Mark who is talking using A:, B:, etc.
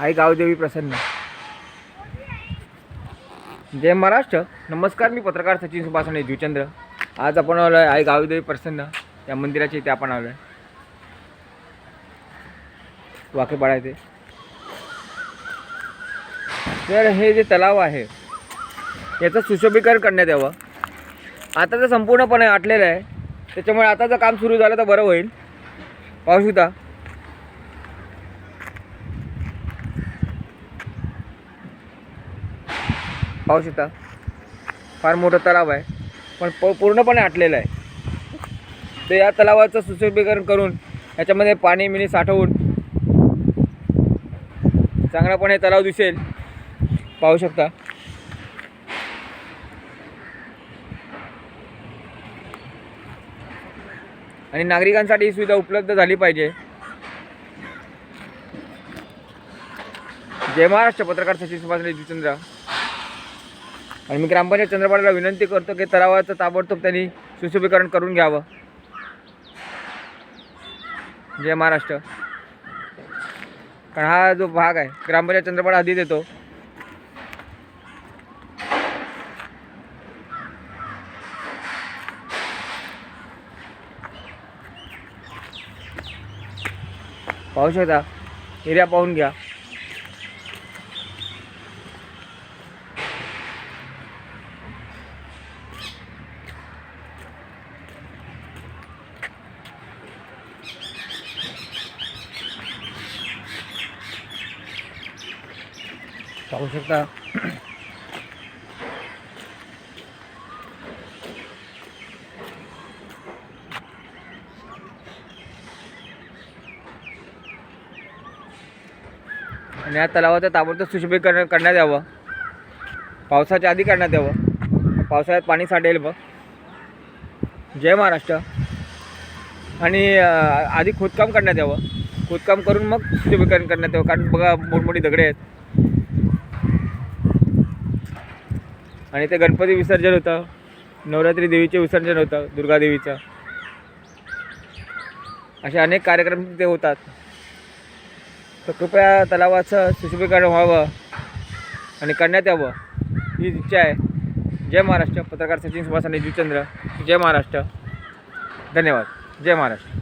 A: आई गावदेवी प्रसन्न. जय महाराष्ट्र. नमस्कार मी पत्रकार सचिन सुभाषणे जुचंद्र आज आपण आलो आहे आई गावदेवी प्रसन्न. या मंदिराच्या इथे आपण आलो आहे वाकेपाडा पाडायचे तर हे जे तलाव आहे याचं सुशोभीकरण करण्यात यावं. आता तर संपूर्णपणे आटलेलं आहे. त्याच्यामुळे आता जर काम सुरू झालं तर बरं होईल. पाहू शकता. पाहू शकता फार मोठं तलाव आहे. पण प पूर्णपणे आटलेलं आहे. तर या तलावाचं सुशोभीकरण करून याच्यामध्ये पाणी मिनी साठवून चांगलापणे तलाव दिसेल. पाहू शकता. आणि नागरिकांसाठी ही सुविधा उपलब्ध झाली पाहिजे. जय महाराष्ट्र पत्रकार सचिव सुभाष जिचंद्र आणि मी ग्रामपंचायत चंद्रपाडाला विनंती करतो की तलावाचं ताबडतोब त्यांनी सुशोभीकरण करून घ्यावं. जय महाराष्ट्र. कारण हा जो भाग आहे ग्रामपंचायत चंद्रपाडा हद्दीत येतो. पाहू शकता? एरिया पाहून घ्या. पाहू शकता. आणि या तलावाचं ताबडतोब सुशोभीकरण करण्यात यावं. पावसाच्या आधी करण्यात यावं. पावसाळ्यात पाणी साठेल बघ. जय महाराष्ट्र. आणि आधी खोदकाम करण्यात यावं. खोदकाम करून मग सुशोभीकरण करण्यात यावं. कारण बघा मोठमोठी दगडे आहेत. आणि ते गणपती विसर्जन होतं. नवरात्री देवीचे विसर्जन होतं दुर्गादेवीचं. असे अनेक कार्यक्रम तिथे होतात. तर कृपया तलावाचं सुशोभीकरण व्हावं आणि करण्यात यावं. ही इच्छा आहे. जय महाराष्ट्र. पत्रकार सचिन सुभाष आणि जुचंद्र जय महाराष्ट्र. धन्यवाद. जय महाराष्ट्र.